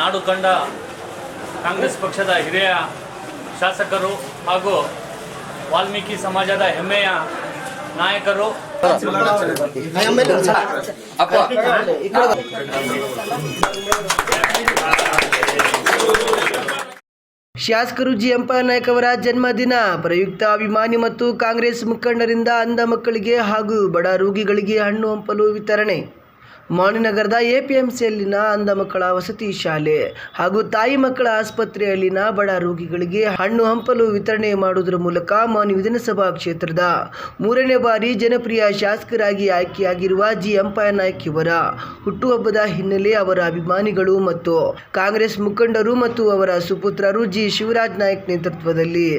ನಾಡು ಕಂಡ ಕಾಂಗ್ರೆಸ್ ಪಕ್ಷದ ಹಿರಿಯ ಶಾಸಕರು ಹಾಗೂ ವಾಲ್ಮೀಕಿ ಸಮಾಜದ ಹೆಮ್ಮೆಯ ನಾಯಕರು. ಶಾಸಕರು ಜಿ ನಾಯಕ್ ಅವರ ಜನ್ಮದಿನ, ಪ್ರಯುಕ್ತ ಅಭಿಮಾನಿ ಮತ್ತು ಕಾಂಗ್ರೆಸ್ ಮುಖಂಡರಿಂದ ಅಂಧ ಮಕ್ಕಳಿಗೆ ಹಾಗೂ ಬಡ ರೋಗಿಗಳಿಗೆ ಹಣ್ಣು ಹಂಪಲು ವಿತರಣೆ. ಮಾಣಿನಗರದ ಎಪಿಎಂಸಿಯಲ್ಲಿನ ಅಂಧ ಮಕ್ಕಳ ವಸತಿ ಶಾಲೆ ಹಾಗೂ ತಾಯಿ ಮಕ್ಕಳ ಆಸ್ಪತ್ರೆಯಲ್ಲಿನ ಬಡ ರೋಗಿಗಳಿಗೆ ಹಣ್ಣು ಹಂಪಲು ವಿತರಣೆ ಮಾಡುವುದರ ಮೂಲಕ ಮಾನಿ ವಿಧಾನಸಭಾ ಕ್ಷೇತ್ರದ ಮೂರನೇ ಬಾರಿ ಜನಪ್ರಿಯ ಶಾಸಕರಾಗಿ ಆಯ್ಕೆಯಾಗಿರುವ ಜಿ ನಾಯ್ಕ ಇವರ ಹುಟ್ಟುಹಬ್ಬದ ಹಿನ್ನೆಲೆ ಅವರ ಅಭಿಮಾನಿಗಳು ಮತ್ತು ಕಾಂಗ್ರೆಸ್ ಮುಖಂಡರು ಮತ್ತು ಅವರ ಸುಪುತ್ರರು ಜಿ ಶಿವರಾಜ್ ನಾಯ್ಕ್ ನೇತೃತ್ವದಲ್ಲಿ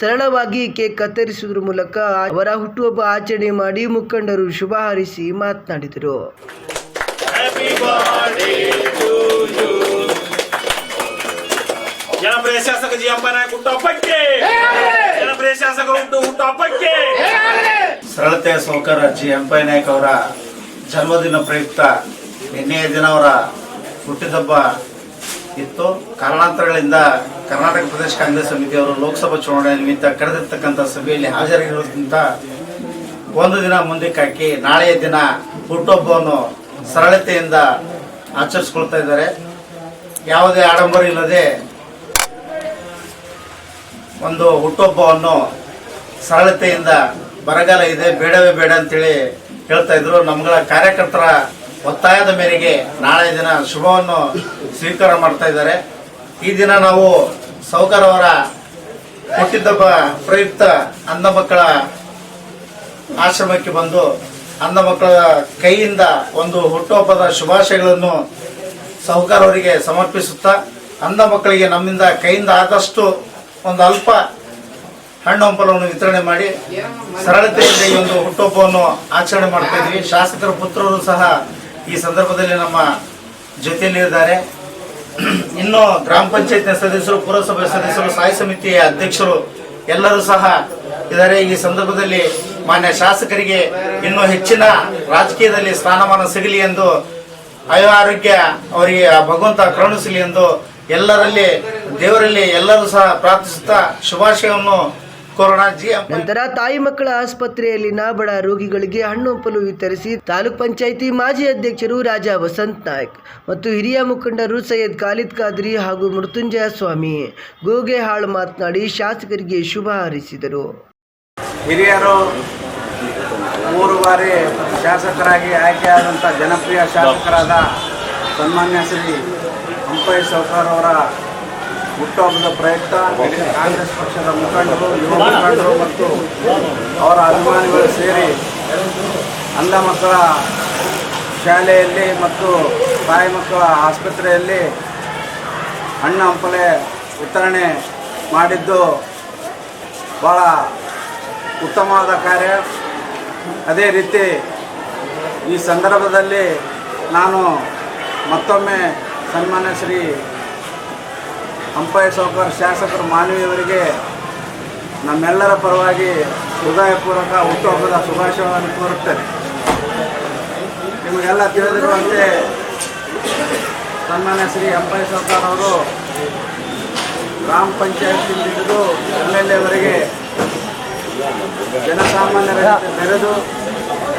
ಸರಳವಾಗಿ ಕೇಕ್ ಕತ್ತರಿಸುವುದರ ಮೂಲಕ ಅವರ ಹುಟ್ಟುಹಬ್ಬ ಆಚರಣೆ ಮಾಡಿ ಮುಖಂಡರು ಶುಭ ಹಾರಿಸಿ ಮಾತನಾಡಿದರು. ಜನಪ್ರಿಯ ಶಾಸಕ ಜಿ ಅಂಬನಾಯಕ್ ಹುಟ್ಟುಹಬ್ಬಕ್ಕೆ ಜನಪ್ರಿಯ ಶಾಸಕ ಹುಟ್ಟು ಹುಟ್ಟುಹಬ್ಬಕ್ಕೆ ಸರಳತೆಯ ಸೌಕರ ಜಿ ನಾಯಕ್ ಅವರ ಜನ್ಮದಿನ ಪ್ರಯುಕ್ತ ನಿನ್ನೆಯ ದಿನ ಅವರ ಹುಟ್ಟಿದಬ್ಬ ಇತ್ತು. ಕಾರಣಾಂತರಗಳಿಂದ ಕರ್ನಾಟಕ ಪ್ರದೇಶ ಕಾಂಗ್ರೆಸ್ ಸಮಿತಿಯವರು ಲೋಕಸಭಾ ಚುನಾವಣೆ ನಿಮಿತ್ತ ಕರೆದಿರ್ತಕ್ಕಂಥ ಸಭೆಯಲ್ಲಿ ಹಾಜರಾಗಿರೋದ್ರಿಂದ ಒಂದು ದಿನ ಮುಂದಕ್ಕೆ ಹಾಕಿ ನಾಳೆಯ ದಿನ ಹುಟ್ಟುಹಬ್ಬವನ್ನು ಸರಳತೆಯಿಂದ ಆಚರಿಸ್ಕೊಳ್ತಾ ಇದ್ದಾರೆ. ಯಾವುದೇ ಆಡಂಬರ ಇಲ್ಲದೆ ಒಂದು ಹುಟ್ಟುಹಬ್ಬವನ್ನು ಸರಳತೆಯಿಂದ ಬರಗಾಲ ಇದೆ, ಬೇಡವೇ ಬೇಡ ಅಂತೇಳಿ ಹೇಳ್ತಾ ಇದ್ರು. ನಮ್ಗಳ ಕಾರ್ಯಕರ್ತರ ಒತ್ತಾಯದ ಮೇರೆಗೆ ನಾಳೆ ದಿನ ಶುಭವನ್ನು ಸ್ವೀಕಾರ ಮಾಡ್ತಾ ಇದ್ದಾರೆ. ಈ ದಿನ ನಾವು ಸೌಕರ್ ಅವರ ಹುಟ್ಟಿದಬ್ಬ ಪ್ರಯುಕ್ತ ಅಂಧ ಮಕ್ಕಳ ಆಶ್ರಮಕ್ಕೆ ಬಂದು ಅಂಧ ಮಕ್ಕಳ ಕೈಯಿಂದ ಒಂದು ಹುಟ್ಟುಹಬ್ಬದ ಶುಭಾಶಯಗಳನ್ನು ಸಾಹುಕಾರ ಅವರಿಗೆ ಸಮರ್ಪಿಸುತ್ತಾ ಅಂಧ ಮಕ್ಕಳಿಗೆ ನಮ್ಮಿಂದ ಕೈಯಿಂದ ಆದಷ್ಟು ಒಂದು ಅಲ್ಪ ಹಣ್ಣು ಹಂಪಲವನ್ನು ವಿತರಣೆ ಮಾಡಿ, ಸರಳತೆಯಿಂದ ಈ ಒಂದು ಹುಟ್ಟುಹಬ್ಬವನ್ನು ಆಚರಣೆ ಮಾಡ್ತಾ ಇದ್ವಿ ಶಾಸಕರ, ಪುತ್ರರು ಸಹ ಈ ಸಂದರ್ಭದಲ್ಲಿ ನಮ್ಮ ಜೊತೆಯಲ್ಲಿದ್ದಾರೆ. ಇನ್ನು ಗ್ರಾಮ ಪಂಚಾಯತ್ನ ಸದಸ್ಯರು, ಪುರಸಭೆ ಸದಸ್ಯರು, ಸಾಯಿ ಸಮಿತಿಯ ಅಧ್ಯಕ್ಷರು ಎಲ್ಲರೂ ಸಹ ಇದ್ದಾರೆ. ಈ ಸಂದರ್ಭದಲ್ಲಿ ಮಾನ್ಯ ಶಾಸಕರಿಗೆ ಇನ್ನೂ ಹೆಚ್ಚಿನ ರಾಜಕೀಯದಲ್ಲಿ ಸ್ಥಾನಮಾನ ಸಿಗಲಿ ಎಂದು ಆಯೋ ಆರೋಗ್ಯ ಅವರಿಗೆ ಭಗವಂತ ಕರುಣಿಸಲಿ ಎಂದು ಎಲ್ಲರಲ್ಲಿ ದೇವರಲ್ಲಿ ಎಲ್ಲರೂ ಸಹ ಪ್ರಾರ್ಥಿಸುತ್ತಾ ಶುಭಾಶಯವನ್ನು ನಂತರ ತಾಯಿ ಮಕ್ಕಳ ಆಸ್ಪತ್ರೆಯಲ್ಲಿನ ಬಡ ರೋಗಿಗಳಿಗೆ ಹಣ್ಣು ಹಂಪಲು ವಿತರಿಸಿ ತಾಲೂಕ್ ಪಂಚಾಯಿತಿ ಮಾಜಿ ಅಧ್ಯಕ್ಷರು ರಾಜಾ ವಸಂತ್ ನಾಯ್ಕ್ ಮತ್ತು ಹಿರಿಯ ಮುಖಂಡರು ಸೈಯದ್ ಖಾಲಿದ್ ಖಾದ್ರಿ ಹಾಗೂ ಮೃತ್ಯುಂಜಯ ಸ್ವಾಮಿ. ಗೋಗೆ ಹಾಳು ಮಾತನಾಡಿ ಶಾಸಕರಿಗೆ ಶುಭ ಹಾರೈಸಿದರು. ಹಿರಿಯರು ಮೂರು ಬಾರಿ ಶಾಸಕರಾಗಿ ಆಯ್ಕೆಯಾದಂಥ ಜನಪ್ರಿಯ ಶಾಸಕರಾದ ಸನ್ಮಾನ್ಯ ಶ್ರೀ ಅಂಪೈ ಸೌಕರ್ ಅವರ ಹುಟ್ಟುಹಬ್ಬದ ಪ್ರಯುಕ್ತ ಕಾಂಗ್ರೆಸ್ ಪಕ್ಷದ ಮುಖಂಡರು, ಯುವ ಮುಖಂಡರು ಮತ್ತು ಅವರ ಅಭಿಮಾನಿಗಳು ಸೇರಿ ಅಂಧ ಮಕ್ಕಳ ಶಾಲೆಯಲ್ಲಿ ಮತ್ತು ತಾಯಿ ಮಕ್ಕಳ ಆಸ್ಪತ್ರೆಯಲ್ಲಿ ಹಣ್ಣು ಹಂಪಲೆ ವಿತರಣೆ ಮಾಡಿದ್ದು ಭಾಳ ಉತ್ತಮವಾದ ಕಾರ್ಯ. ಅದೇ ರೀತಿ ಈ ಸಂದರ್ಭದಲ್ಲಿ ನಾನು ಮತ್ತೊಮ್ಮೆ ಸನ್ಮಾನ್ಯ ಶ್ರೀ ಅಂಪಯ್ಯ ಸೌಕರ್ ಶಾಸಕರು ಮಾನವಿಯವರಿಗೆ ನಮ್ಮೆಲ್ಲರ ಪರವಾಗಿ ಹೃದಯಪೂರ್ವಕ, ಹುಟ್ಟುಹಬ್ಬದ ಶುಭಾಶಯವನ್ನು ಕೋರುತ್ತೇನೆ. ನಿಮಗೆಲ್ಲ ತಿಳಿದಿರುವಂತೆ ಸನ್ಮಾನ್ಯ ಶ್ರೀ ಅಂಪಯ್ಯ ಸೌಕರ್ ಅವರು ಗ್ರಾಮ ಪಂಚಾಯತ್ ಹಿಡಿದು ಎಂ ಎಲ್ ಎವರೆಗೆ ಜನಸಾಮಾನ್ಯರ ಜೊತೆ ಬೆರೆದು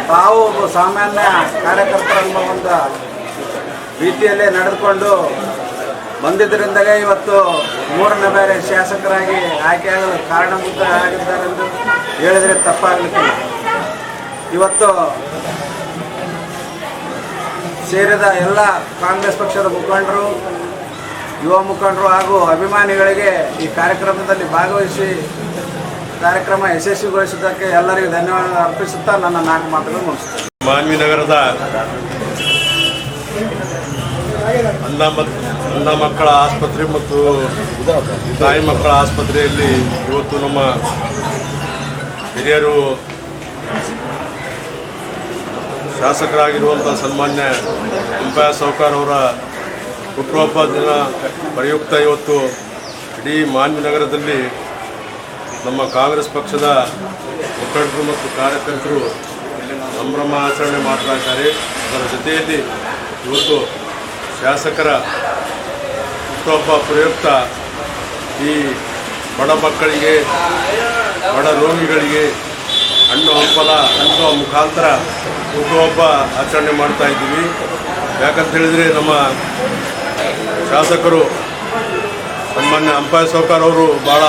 ತಾವು ಒಬ್ಬ ಸಾಮಾನ್ಯ ಕಾರ್ಯಕರ್ತರ ಒಂದು ರೀತಿಯಲ್ಲೇ ನಡೆದುಕೊಂಡು ಬಂದಿದ್ದರಿಂದಲೇ ಇವತ್ತು ಮೂರನೇ ಬಾರಿ ಶಾಸಕರಾಗಿ ಆಯ್ಕೆಯಾಗಲು ಕಾರಣಭೂತರಾಗಿದ್ದಾರೆಂದು ಹೇಳಿದರೆ ತಪ್ಪಾಗಲಿಕ್ಕಿಲ್ಲ ಇವತ್ತು ಸೇರಿದ ಎಲ್ಲ ಕಾಂಗ್ರೆಸ್ ಪಕ್ಷದ ಮುಖಂಡರು, ಯುವ ಮುಖಂಡರು ಹಾಗೂ ಅಭಿಮಾನಿಗಳಿಗೆ ಈ ಕಾರ್ಯಕ್ರಮದಲ್ಲಿ ಭಾಗವಹಿಸಿ ಕಾರ್ಯಕ್ರಮ ಯಶಸ್ವಿಗೊಳಿಸಿದ್ದಕ್ಕೆ ಎಲ್ಲರಿಗೂ ಧನ್ಯವಾದ ಅರ್ಪಿಸುತ್ತಾ ನನ್ನ ನಾಲ್ಕು ಮಾತುಗಳು ಮಾನ್ವಿ ನಗರದ ಅಂಧ ಮಕ್, ಅಂಧ ಮಕ್ಕಳ ಆಸ್ಪತ್ರೆ ಮತ್ತು ತಾಯಿ ಮಕ್ಕಳ ಆಸ್ಪತ್ರೆಯಲ್ಲಿ ಇವತ್ತು ನಮ್ಮ ಹಿರಿಯರು ಶಾಸಕರಾಗಿರುವಂಥ ಸನ್ಮಾನ್ಯ ಅಂಪಯ ಸಹಕಾರ ಅವರ ಹುಟ್ಟುಹಬ್ಬ ದಿನ, ಪ್ರಯುಕ್ತ ಇವತ್ತು ಇಡೀ ಮಾನ್ವಿ ನಗರದಲ್ಲಿ ನಮ್ಮ ಕಾಂಗ್ರೆಸ್ ಪಕ್ಷದ ಮುಖಂಡರು ಮತ್ತು ಕಾರ್ಯಕರ್ತರು ಸಂಭ್ರಮ ಆಚರಣೆ ಮಾಡ್ತಾ ಇದ್ದಾರೆ. ಅದರ ಜೊತೆಯಲ್ಲಿ ಇವತ್ತು ಶಾಸಕರ ಹುಟ್ಟುಹಬ್ಬ ಪ್ರಯುಕ್ತ ಈ ಬಡ ಮಕ್ಕಳಿಗೆ, ಬಡ ರೋಗಿಗಳಿಗೆ ಹಣ್ಣು ಹಂಪಲ ಹಂಚುವ ಮುಖಾಂತರ ಹುಟ್ಟುಹಬ್ಬ ಆಚರಣೆ ಮಾಡ್ತಾ ಇದ್ದೀವಿ. ಯಾಕಂತ ಹೇಳಿದರೆ ನಮ್ಮ ಶಾಸಕರು ಸನ್ಮಾನ್ಯ ಅಂಪಾಯ ಸೌಕರ್ ಅವರು ಭಾಳ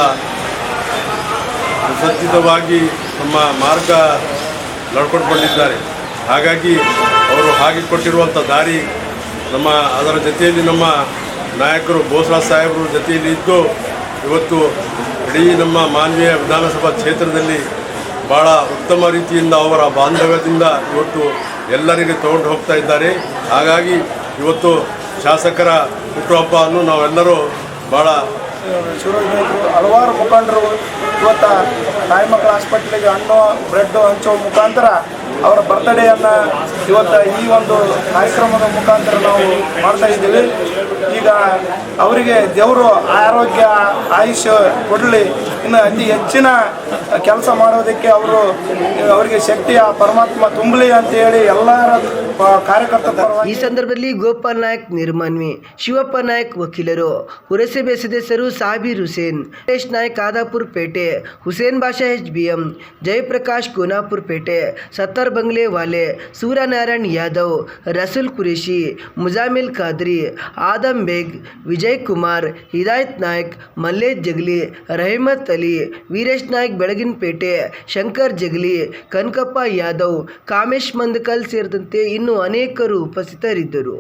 ಸುಸಜ್ಜಿತವಾಗಿ ನಮ್ಮ ಮಾರ್ಗ ನಡ್ಕೊಂಡು ಬಂದಿದ್ದಾರೆ ಹಾಗಾಗಿ ಅವರು ಹಾಕಿಕೊಟ್ಟಿರುವಂಥ ದಾರಿ ನಮ್ಮ, ಅದರ ಜೊತೆಯಲ್ಲಿ ನಮ್ಮ ನಾಯಕರು ಬೋಸರಾಜ್ ಸಾಹೇಬರು ಜೊತೆಯಲ್ಲಿ ಇದ್ದು, ಇವತ್ತು ಇಡೀ ನಮ್ಮ ಮಾನ್ವೀಯ ವಿಧಾನಸಭಾ ಕ್ಷೇತ್ರದಲ್ಲಿ ಭಾಳ ಉತ್ತಮ ರೀತಿಯಿಂದ ಅವರ ಬಾಂಧವ್ಯದಿಂದ ಇವತ್ತು ಎಲ್ಲರಿಗೆ ತಗೊಂಡು ಹೋಗ್ತಾ ಇದ್ದಾರೆ. ಹಾಗಾಗಿ ಇವತ್ತು ಶಾಸಕರ ಹುಟ್ಟುಹಬ್ಬವನ್ನು ನಾವೆಲ್ಲರೂ ಭಾಳ ಹಲವಾರು ಮುಖಂಡರು ಇವತ್ತ ತಾಯಿ ಮಕ್ಕಳ ಹಾಸ್ಪಿಟ್ಲಿಗೆ ಹಣ್ಣು ಬ್ರೆಡ್ ಹಂಚುವ ಮುಖಾಂತರ ಅವರ ಬರ್ತ್ಡೇಯನ್ನು ಇವತ್ತು ಈ ಒಂದು ಕಾರ್ಯಕ್ರಮದ ಮುಖಾಂತರ ನಾವು ಮಾಡ್ತಾ ಇದ್ದೀವಿ. ಈಗ ಅವರಿಗೆ ದೇವರು ಆರೋಗ್ಯ, ಆಯುಷ್ ಕೊಡಲಿ. ಇನ್ನು ಅತಿ ಹೆಚ್ಚಿನ ಕೆಲಸ ಮಾಡೋದಕ್ಕೆ ಅವರು ಅವರಿಗೆ ಶಕ್ತಿ ಆ ಪರಮಾತ್ಮ ತುಂಬಲಿ ಎಲ್ಲರ ಪ- ಕಾರ್ಯಕರ್ತರ ಪರವಾಗಿ ಈ ಸಂದರ್ಭದಲ್ಲಿ ಗೋಪಾಲ್ ನಾಯಕ್ ನಿರ್ಮಾನ್ವಿ, ಶಿವಪ್ಪ ನಾಯಕ್ ವಕೀಲರು, ಪುರಸಭೆ ಸದಸ್ಯರು Sabir Hussain Suresh Nayak Adapur Pete, Hussain Basha H B M, Jayaprakash Konapur Pete, Sattar Bangle Wale Suryanarayan Yadav, Rasul Qureshi Muzammil Khadri Adam ಬೇಗ್, ವಿಜಯ್ ಕುಮಾರ್, ಹಿದಾಯತ್ ನಾಯ್ಕ್ ಮಲ್ಲೇಶ್ ಜಗ್ಲಿ, ರಹಮತ್ ಅಲಿ, ವೀರೇಶ್ ನಾಯ್ಕ್ ಬೆಳಗಿನಪೇಟೆ, ಶಂಕರ್ ಜಗಲಿ, ಕನಕಪ್ಪ ಯಾದವ್, ಕಾಮೇಶ್ ಮಂದಕಲ್ ಸೇರಿದಂತೆ ಇನ್ನೂ ಅನೇಕರು ಉಪಸ್ಥಿತರಿದ್ದರು.